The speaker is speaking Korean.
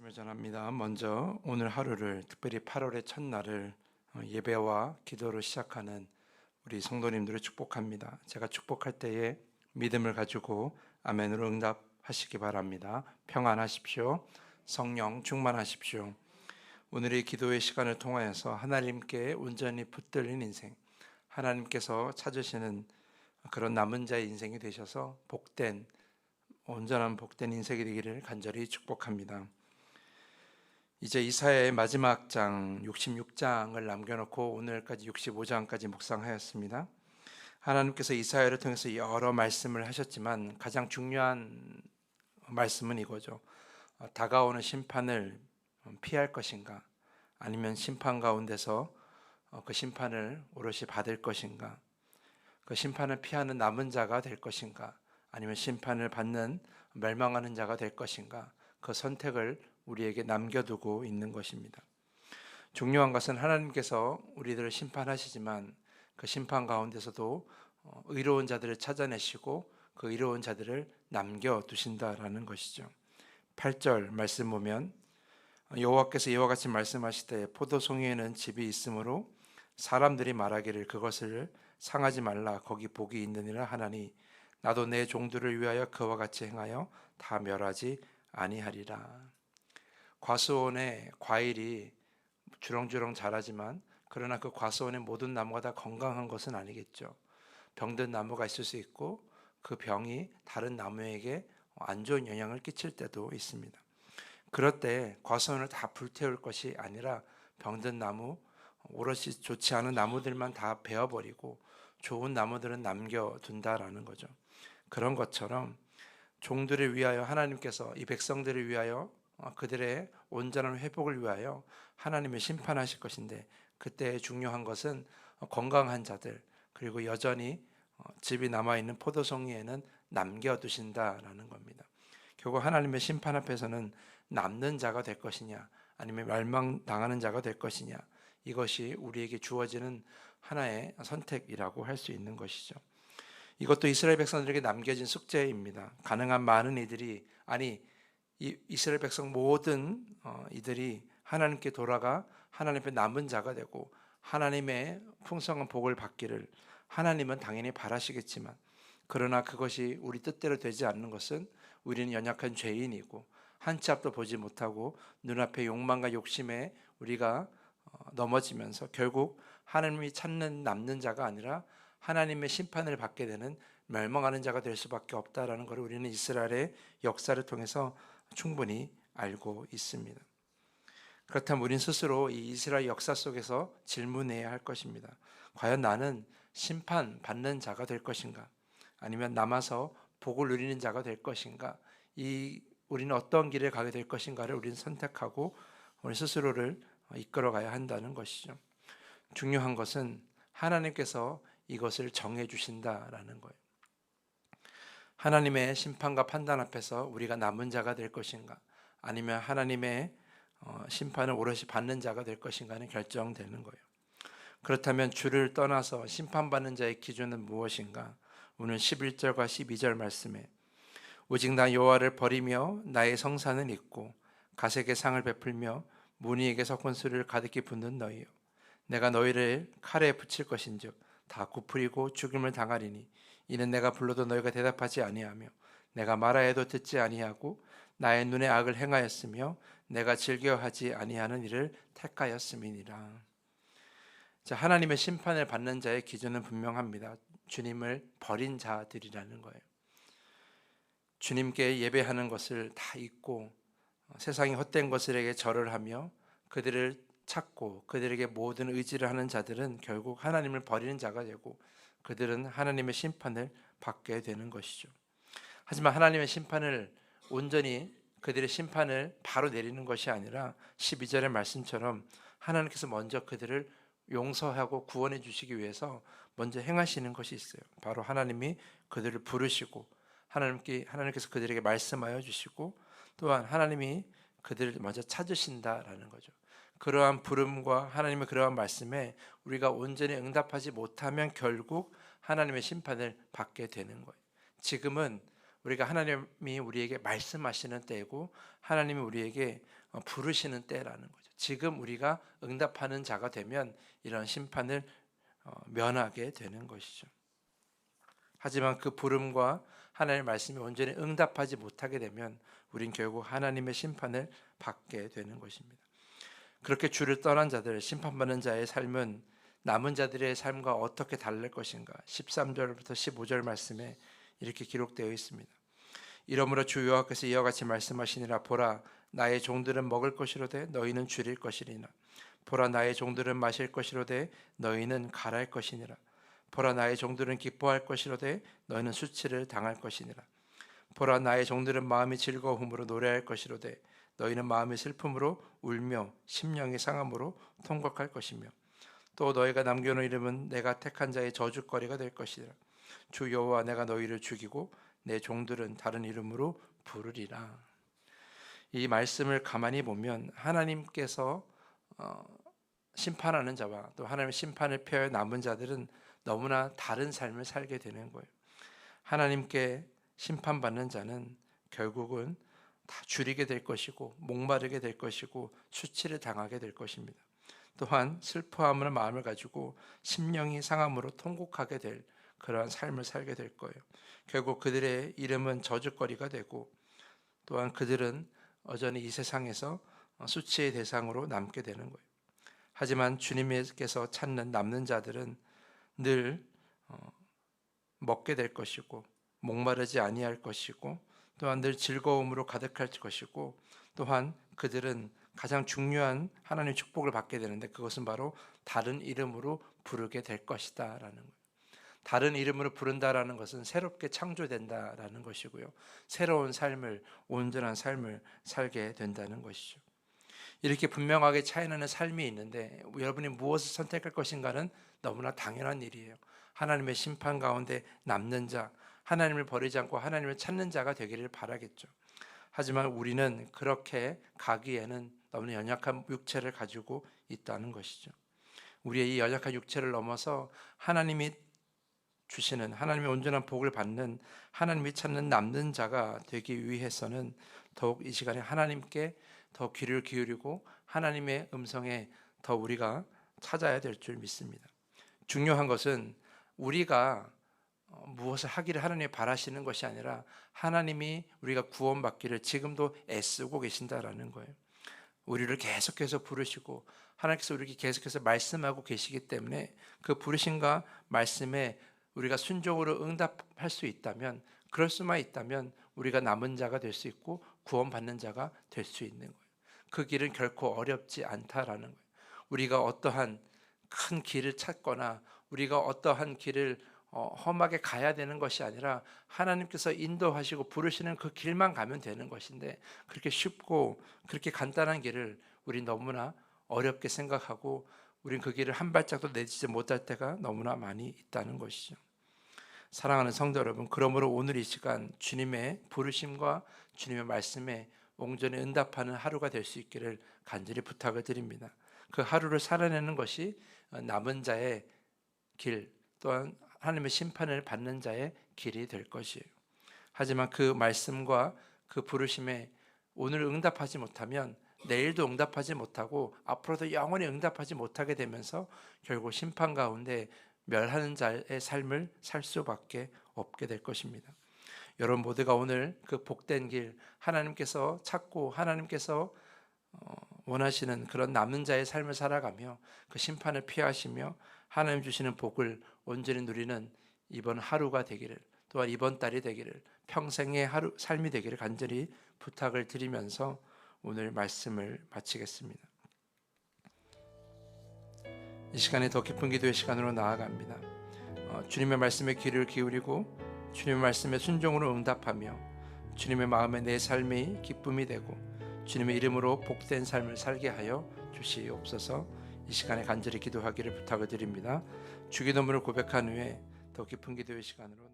말씀을 전합니다. 먼저 오늘 하루를 특별히 8월의 첫날을 어, 예배와 기도로 시작하는 우리 성도님들을 축복합니다. 제가 축복할 때에 믿음을 가지고 아멘으로 응답하시기 바랍니다. 평안하십시오. 성령 충만하십시오. 오늘의 기도의 시간을 통하여서 하나님께 온전히 붙들린 인생, 하나님께서 찾으시는 그런 남은 자의 인생이 되셔서 복된 온전한 복된 인생이 되기를 간절히 축복합니다. 이제 이사야의 마지막 장 66장을 남겨놓고 오늘까지 65장까지 묵상하였습니다. 하나님께서 이사야를 통해서 여러 말씀을 하셨지만 가장 중요한 말씀은 이거죠. 어, 다가오는 심판을 피할 것인가, 아니면 심판 가운데서 어, 그 심판을 오롯이 받을 것인가, 그 심판을 피하는 남은 자가 될 것인가, 아니면 심판을 받는 멸망하는 자가 될 것인가, 그 선택을 우리에게 남겨두고 있는 것입니다. 중요한 것은 하나님께서 우리들을 심판하시지만 그 심판 가운데서도 어, 의로운 자들을 찾아내시고 그 의로운 자들을 남겨두신다라는 것이죠. 8절 말씀 보면 여호와께서 이와 같이 말씀하시되 포도송이에는 집이 있으므로 사람들이 말하기를 그것을 상하지 말라 거기 복이 있느니라 하나니 나도 내 종들을 위하여 그와 같이 행하여 다 멸하지 아니하리라. 과수원에 과일이 주렁주렁 자라지만 그러나 그 과수원의 모든 나무가 다 건강한 것은 아니겠죠. 병든 나무가 있을 수 있고 그 병이 다른 나무에게 안 좋은 영향을 끼칠 때도 있습니다. 그럴 때 과수원을 다 불태울 것이 아니라 병든 나무, 오롯이 좋지 않은 나무들만 다 베어버리고 좋은 나무들은 남겨둔다라는 거죠. 그런 것처럼 종들을 위하여 하나님께서 이 백성들을 위하여 어, 그들의 온전한 회복을 위하여 하나님의 심판하실 것인데 그때 중요한 것은 건강한 자들 그리고 여전히 어, 집이 남아 있는 포도송이에는 남겨두신다라는 겁니다. 결국 하나님의 심판 앞에서는 남는 자가 될 것이냐 아니면 멸망 당하는 자가 될 것이냐 이것이 우리에게 주어지는 하나의 선택이라고 할 수 있는 것이죠. 이것도 이스라엘 백성들에게 남겨진 숙제입니다. 가능한 많은 이들이 아니 이 이스라엘 백성 모든 어, 이들이 하나님께 돌아가 하나님 앞에 남은 자가 되고 하나님의 풍성한 복을 받기를 하나님은 당연히 바라시겠지만 그러나 그것이 우리 뜻대로 되지 않는 것은 우리는 연약한 죄인이고 한 치 앞도 보지 못하고 눈앞의 욕망과 욕심에 우리가 어, 넘어지면서 결국 하나님이 찾는 남는 자가 아니라 하나님의 심판을 받게 되는 멸망하는 자가 될 수밖에 없다라는 것을 우리는 이스라엘의 역사를 통해서 충분히 알고 있습니다. 그렇다면 우린 스스로 이 이스라엘 역사 속에서 질문해야 할 것입니다. 과연 나는 심판 받는 자가 될 것인가? 아니면 남아서 복을 누리는 자가 될 것인가? 이 우리는 어떤 길을 가게 될 것인가를 우리는 선택하고 우리 스스로를 이끌어 가야 한다는 것이죠. 중요한 것은 하나님께서 이것을 정해 주신다라는 거예요. 하나님의 심판과 판단 앞에서 우리가 남은 자가 될 것인가 아니면 하나님의 어, 심판을 오롯이 받는 자가 될 것인가는 결정되는 거예요. 그렇다면 주를 떠나서 심판받는 자의 기준은 무엇인가? 오늘 11절과 12절 말씀에 오직 나 여호와를 버리며 나의 성산은 있고 가색의 상을 베풀며 무늬에게 석훈수를 가득히 붓는 너희요 내가 너희를 칼에 붙일 것인즉 다 굽으리고 죽임을 당하리니 이는 내가 불러도 너희가 대답하지 아니하며 내가 말하여도 듣지 아니하고 나의 눈에 악을 행하였으며 내가 즐겨하지 아니하는 일을 택하였음이니라. 자, 하나님의 심판을 받는 자의 기준은 분명합니다. 주님을 버린 자들이라는 거예요. 주님께 예배하는 것을 다 잊고 세상의 헛된 것들에게 절을 하며 그들을 찾고 그들에게 모든 의지를 하는 자들은 결국 하나님을 버리는 자가 되고 그들은 하나님의 심판을 받게 되는 것이죠. 하지만 하나님의 심판을 온전히 그들의 심판을 바로 내리는 것이 아니라 12절의 말씀처럼 하나님께서 먼저 그들을 용서하고 구원해 주시기 위해서 먼저 행하시는 것이 있어요. 바로 하나님이 그들을 부르시고 하나님께 하나님께서 그들에게 말씀하여 주시고 또한 하나님이 그들을 먼저 찾으신다라는 거죠. 그러한 부름과 하나님의 그러한 말씀에 우리가 온전히 응답하지 못하면 결국 하나님의 심판을 받게 되는 거예요. 지금은 우리가 하나님이 우리에게 말씀하시는 때이고 하나님이 우리에게 어, 부르시는 때라는 거죠. 지금 우리가 응답하는 자가 되면 이런 심판을 어, 면하게 되는 것이죠. 하지만 그 부름과 하나님의 말씀에 온전히 응답하지 못하게 되면 우린 결국 하나님의 심판을 받게 되는 것입니다. 그렇게 주를 떠난 자들, 심판받는 자의 삶은 남은 자들의 삶과 어떻게 다를 것인가? 13절부터 15절 말씀에 이렇게 기록되어 있습니다. 이러므로 주 여호와께서 이와 같이 말씀하시니라 보라 나의 종들은 먹을 것이로되 너희는 줄일 것이리나 보라 나의 종들은 마실 것이로되 너희는 갈할 것이니라 보라 나의 종들은 기뻐할 것이로되 너희는 수치를 당할 것이니라 보라 나의 종들은 마음이 즐거움으로 노래할 것이로되 너희는 마음이 슬픔으로 울며 심령이 상함으로 통곡할 것이며 또 너희가 남겨놓은 이름은 내가 택한 자의 저주거리가 될 것이라 주 여호와 내가 너희를 죽이고 내 종들은 다른 이름으로 부르리라. 이 말씀을 가만히 보면 하나님께서 어, 심판하는 자와 또 하나님의 심판을 피하여 남은 자들은 너무나 다른 삶을 살게 되는 거예요. 하나님께 심판받는 자는 결국은 다 줄이게 될 것이고 목마르게 될 것이고 수치를 당하게 될 것입니다. 또한 슬퍼함을 마음을 가지고 심령이 상함으로 통곡하게 될 그러한 삶을 살게 될 거예요. 결국 그들의 이름은 저주거리가 되고 또한 그들은 여전히 이 세상에서 수치의 대상으로 남게 되는 거예요. 하지만 주님께서 찾는 남는 자들은 늘 어, 먹게 될 것이고 목마르지 아니할 것이고 또한 늘 즐거움으로 가득할 것이고 또한 그들은 가장 중요한 하나님의 축복을 받게 되는데 그것은 바로 다른 이름으로 부르게 될 것이다라는 거예요. 다른 이름으로 부른다라는 것은 새롭게 창조된다라는 것이고요. 새로운 삶을 온전한 삶을 살게 된다는 것이죠. 이렇게 분명하게 차이나는 삶이 있는데 여러분이 무엇을 선택할 것인가는 너무나 당연한 일이에요. 하나님의 심판 가운데 남는 자, 하나님을 버리지 않고 하나님을 찾는 자가 되기를 바라겠죠. 하지만 우리는 그렇게 가기에는 너무나 연약한 육체를 가지고 있다는 것이죠. 우리의 이 연약한 육체를 넘어서 하나님이 주시는 하나님의 온전한 복을 받는 하나님이 찾는 남는 자가 되기 위해서는 더욱 이 시간에 하나님께 더 귀를 기울이고 하나님의 음성에 더 우리가 찾아야 될 줄 믿습니다. 중요한 것은 우리가 어, 무엇을 하기를 하나님이 바라시는 것이 아니라 하나님이 우리가 구원받기를 지금도 애쓰고 계신다라는 거예요. 우리를 계속해서 부르시고 하나님께서 우리에게 계속해서 말씀하고 계시기 때문에 그 부르심과 말씀에 우리가 순종으로 응답할 수 있다면 그럴 수만 있다면 우리가 남은 자가 될 수 있고 구원받는 자가 될 수 있는 거예요. 그 길은 결코 어렵지 않다라는 거예요. 우리가 어떠한 큰 길을 찾거나 우리가 어떠한 길을 어, 험하게 가야 되는 것이 아니라 하나님께서 인도하시고 부르시는 그 길만 가면 되는 것인데 그렇게 쉽고 그렇게 간단한 길을 우리 너무나 어렵게 생각하고 우린 그 길을 한 발짝도 내딛지 못할 때가 너무나 많이 있다는 것이죠. 사랑하는 성도 여러분, 그러므로 오늘 이 시간 주님의 부르심과 주님의 말씀에 온전히 응답하는 하루가 될 수 있기를 간절히 부탁을 드립니다. 그 하루를 살아내는 것이 남은 자의 길 또한 하나님의 심판을 받는 자의 길이 될 것이에요. 하지만 그 말씀과 그 부르심에 오늘 응답하지 못하면 내일도 응답하지 못하고 앞으로도 영원히 응답하지 못하게 되면서 결국 심판 가운데 멸하는 자의 삶을 살 수밖에 없게 될 것입니다. 여러분 모두가 오늘 그 복된 길 하나님께서 찾고 하나님께서 어, 원하시는 그런 남는 자의 삶을 살아가며 그 심판을 피하시며 하나님 주시는 복을 온전히 누리는 이번 하루가 되기를 또한 이번 달이 되기를 평생의 하루 삶이 되기를 간절히 부탁을 드리면서 오늘 말씀을 마치겠습니다. 이 시간에 더 깊은 기도의 시간으로 나아갑니다. 어, 주님의 말씀에 귀를 기울이고 주님의 말씀에 순종으로 응답하며 주님의 마음에 내 삶이 기쁨이 되고 주님의 이름으로 복된 삶을 살게 하여 주시옵소서. 이 시간에 간절히 기도하기를 부탁을 드립니다. 주기도문을 고백한 후에 더 깊은 기도의 시간으로